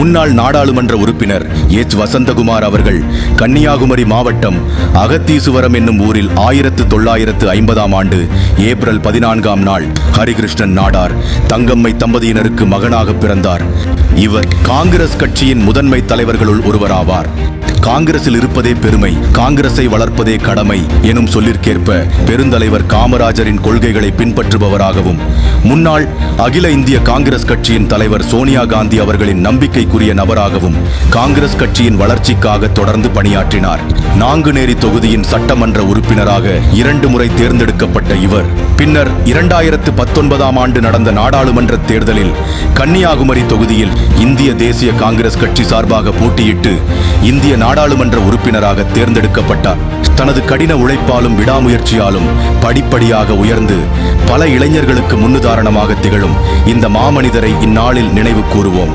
முன்னாள் நாடாளுமன்ற உறுப்பினர் எச். வசந்தகுமார் அவர்கள் கன்னியாகுமரி மாவட்டம் அகத்தீசுவரம் என்னும் ஊரில் ஆயிரத்து தொள்ளாயிரத்து ஐம்பதாம் ஆண்டு ஏப்ரல் பதினான்காம் நாள் ஹரிகிருஷ்ணன் நாடார் தங்கம்மை தம்பதியினருக்கு மகனாக பிறந்தார். இவர் காங்கிரஸ் கட்சியின் முதன்மை தலைவர்களுள் ஒருவராவார். காங்கிரஸில் இருப்பதே பெருமை காங்கிரஸை வளர்ப்பதே கடமை எனும் சொல்லிற்கேற்ப பெருந்தலைவர் காமராஜரின் கொள்கைகளை பின்பற்றுபவராகவும் முன்னாள் அகில இந்திய காங்கிரஸ் கட்சியின் தலைவர் சோனியா காந்தி அவர்களின் நம்பிக்கை மரியாதைக்குரிய நபராகவும் காங்கிரஸ் கட்சியின் வளர்ச்சிக்காக தொடர்ந்து பணியாற்றினார். நாங்குநேரி தொகுதியின் சட்டமன்ற உறுப்பினராக இரண்டு முறை தேர்ந்தெடுக்கப்பட்ட இவர் பின்னர் இரண்டாயிரத்து பத்தொன்பதாம் ஆண்டு நடந்த நாடாளுமன்ற தேர்தலில் கன்னியாகுமரி தொகுதியில் இந்திய தேசிய காங்கிரஸ் கட்சி சார்பாக போட்டியிட்டு இந்திய நாடாளுமன்ற உறுப்பினராக தேர்ந்தெடுக்கப்பட்டார். தனது கடின உழைப்பாலும் விடாமுயற்சியாலும் படிப்படியாக உயர்ந்து பல இளைஞர்களுக்கு முன்னுதாரணமாக திகழும் இந்த மாமனிதரை இந்நாளில் நினைவு கூறுவோம்.